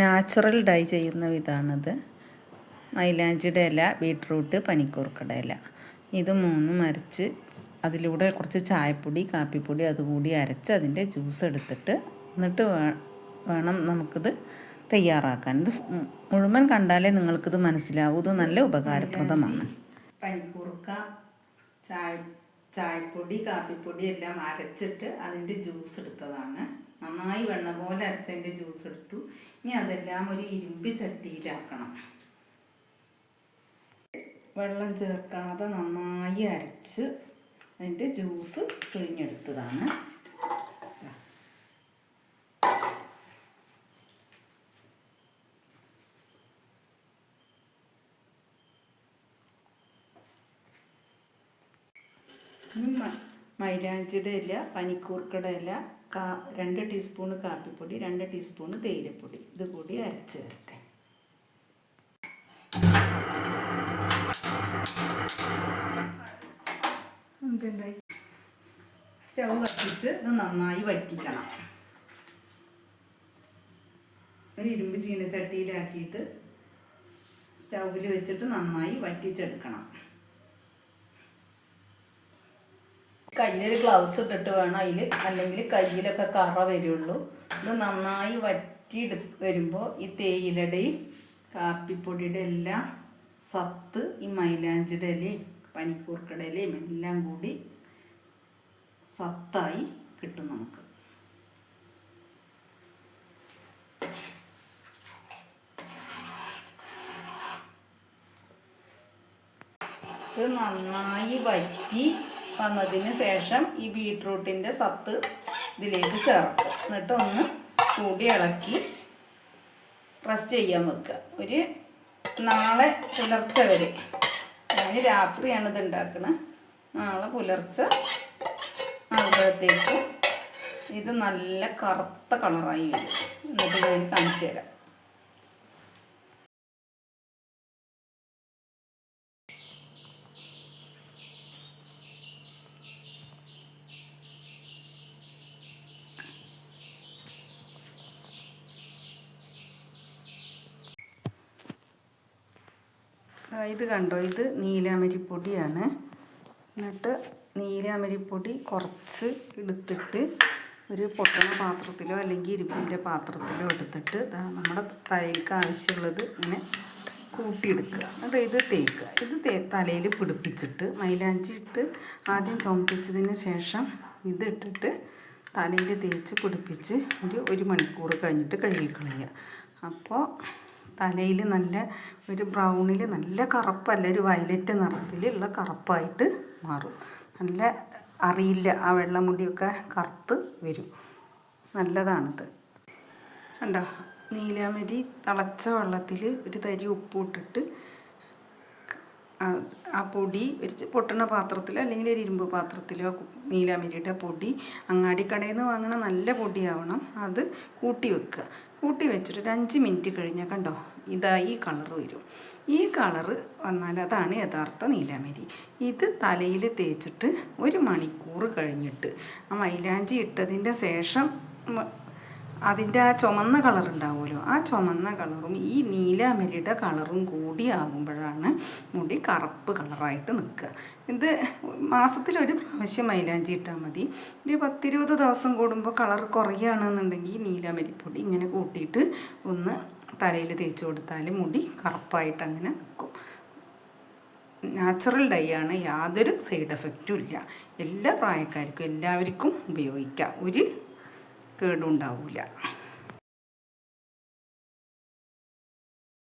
Natural dye ചെയ്യുന്ന വിധാണിത് മൈലാഞ്ചിയുടെ ഇല beetroot പനിക്കൂർക്കയുടെ ഇല. ഇത് മൂന്നും അരച്ച് അതിലൂടെ കുറച്ച് ചായപ്പൊടി കാപ്പിപ്പൊടി അതുകൂടി അരച്ച് അതിന്റെ ജ്യൂസ് എടുത്തിട്ട് എന്നിട്ട് വേണം നമുക്കിത് തയ്യാറാക്കാൻ. ഇത് മുഴുവൻ കണ്ടാലേ നിങ്ങൾക്കിത് മനസ്സിലാവൂ. ഇത് നല്ല ഉപകാരപ്രദമാണ്. പനിക്കൂർക്ക ചായ ചായപ്പൊടി കാപ്പിപ്പൊടി എല്ലാം അരച്ചിട്ട് അതിന്റെ ജ്യൂസ് എടുത്തതാണ്. നന്നായി വെണ്ണ പോലെ അരച്ചതിന്റെ ജ്യൂസ് എടുത്തു. ഇനി അതെല്ലാം ഒരു ഇരുമ്പ് ചട്ടിയിലാക്കണം. വെള്ളം ചേർക്കാതെ നന്നായി അരച്ച് അതിന്റെ ജ്യൂസ് പിഴിഞ്ഞെടുത്തതാണ്. ഇനി മൈലാഞ്ചിയുടെ ഇല പനിക്കൂർക്കയുടെ ഇല കാ രണ്ട് ടീസ്പൂണ് കാപ്പിപ്പൊടി രണ്ട് ടീസ്പൂണ് തേയിലപ്പൊടി. ഇത് കൂടി അരച്ച് വരട്ടെ. എന്തുണ്ടായി സ്റ്റൗ കത്തിച്ച് ഇത് നന്നായി വറ്റിക്കണം. ഒരു ഇരുമ്പ് ചീനച്ചട്ടിയിലാക്കിയിട്ട് സ്റ്റൗവിൽ വെച്ചിട്ട് നന്നായി വറ്റിച്ചെടുക്കണം. കയ്യിൽ ഗ്ലൗസ് ഇട്ടിട്ട് വേണം അതിൽ അല്ലെങ്കിൽ കയ്യിലൊക്കെ കറ വരുള്ളൂ. ഇത് നന്നായി വറ്റി വരുമ്പോൾ ഈ തേയിലയുടെയും കാപ്പിപ്പൊടിയുടെ എല്ലാം സത്ത് ഈ മൈലാഞ്ചിയുടെ ഇലയും ഇലയും എല്ലാം കൂടി സത്തായി കിട്ടും നമുക്ക്. ഇത് നന്നായി വറ്റി വന്നതിന് ശേഷം ഈ ബീട്രൂട്ടിന്റെ സത്ത് ഇതിലേക്ക് ചേർക്കും. എന്നിട്ട് ഒന്ന് കൂടി ഇളക്കി റെസ്റ്റ് ചെയ്യാൻ വെക്കുക. ഒരു നാളെ പുലർച്ചെ വരെ. ഞാൻ രാത്രിയാണ് ഇത് ഉണ്ടാക്കുന്നത് നാളെ പുലർച്ചെ ആകുമ്പോഴത്തേക്കും ഇത് നല്ല കറുത്ത കളറായി വരും. എന്നിട്ട് ഞാൻ കാണിച്ചു തരാം ആ, ഇത് കണ്ടോ? ഇത് നീലാമരിപ്പൊടിയാണ്. എന്നിട്ട് നീലാമരിപ്പൊടി കുറച്ച് എടുത്തിട്ട് ഒരു പൊട്ടണ പാത്രത്തിലോ അല്ലെങ്കിൽ ഇരുമ്പിന്റെ പാത്രത്തിലോ എടുത്തിട്ട് നമ്മുടെ തലയ്ക്ക് ആവശ്യമുള്ളത് ഇങ്ങനെ കൂട്ടിയെടുക്കുക. എന്നിട്ട് ഇത് തേക്കുക. ഇത് തേ തലയിൽ പിടിപ്പിച്ചിട്ട് മൈലാഞ്ചി ഇട്ട് ആദ്യം ചുമപ്പിച്ചതിന് ശേഷം ഇതിട്ടിട്ട് തലയിൽ തേച്ച് പിടിപ്പിച്ച് ഒരു ഒരു മണിക്കൂർ കഴിഞ്ഞിട്ട് കഴുകിക്കളയുക. അപ്പോൾ തലയിൽ നല്ല ഒരു ബ്രൗണിൽ നല്ല കറുപ്പല്ല ഒരു വയലറ്റ് നിറത്തിലുള്ള കറുപ്പായിട്ട് മാറും. നല്ല അറിയില്ല ആ വെള്ളമുടിയൊക്കെ കറുത്ത് വരും. നല്ലതാണിത്. കണ്ടോ? നീലാമരി തിളച്ച വെള്ളത്തിൽ ഒരു തരി ഉപ്പ് ഇട്ടിട്ട് ആ- പൊടി ഒരു പൊട്ടണ പാത്രത്തിലോ അല്ലെങ്കിൽ ഒരു ഇരുമ്പ് പാത്രത്തിലോ നീലാമിരിയുടെ പൊടി അങ്ങാടിക്കടയിൽ നിന്ന് വാങ്ങണ നല്ല പൊടിയാവണം. അത് കൂട്ടി വെക്കുക. കൂട്ടി വെച്ചിട്ട് ഒരു അഞ്ച് മിനിറ്റ് കഴിഞ്ഞാൽ കണ്ടോ ഇതാ ഈ കളർ വരും. ഈ കളറ് വന്നാൽ അതാണ് യഥാർത്ഥ നീലാമരി ഇത് തലയിൽ തേച്ചിട്ട് ഒരു മണിക്കൂർ കഴിഞ്ഞിട്ട് ആ മൈലാഞ്ചി ഇട്ടതിന്റെ ശേഷം അതിന്റെ ആ ചുമന്ന കളർ ഉണ്ടാവുമല്ലോ. ആ ചുമന്ന കളറും ഈ നീലാമരിയുടെ കളറും കൂടി ആകുമ്പോഴാണ് മുടി കറുപ്പ് കളറായിട്ട് നിൽക്കുക. ഇത് മാസത്തിലൊരു പ്രാവശ്യം മൈലാഞ്ചി ഇട്ടാൽ മതി. ഒരു പത്തിരുപത് ദിവസം കൂടുമ്പോൾ കളർ കുറയുകയാണെന്നുണ്ടെങ്കിൽ നീലാമരിപ്പൊടി ഇങ്ങനെ കൂട്ടിയിട്ട് ഒന്ന് തലയിൽ തേച്ച് കൊടുത്താൽ മുടി കറുപ്പായിട്ട് അങ്ങനെ നിൽക്കും. നാച്ചുറൽ ഡൈ ആണ് യാതൊരു സൈഡ് എഫക്റ്റും ഇല്ല. എല്ലാ പ്രായക്കാർക്കും എല്ലാവർക്കും ഉപയോഗിക്കാം. ഒരു കേടും ഉണ്ടാവില്ല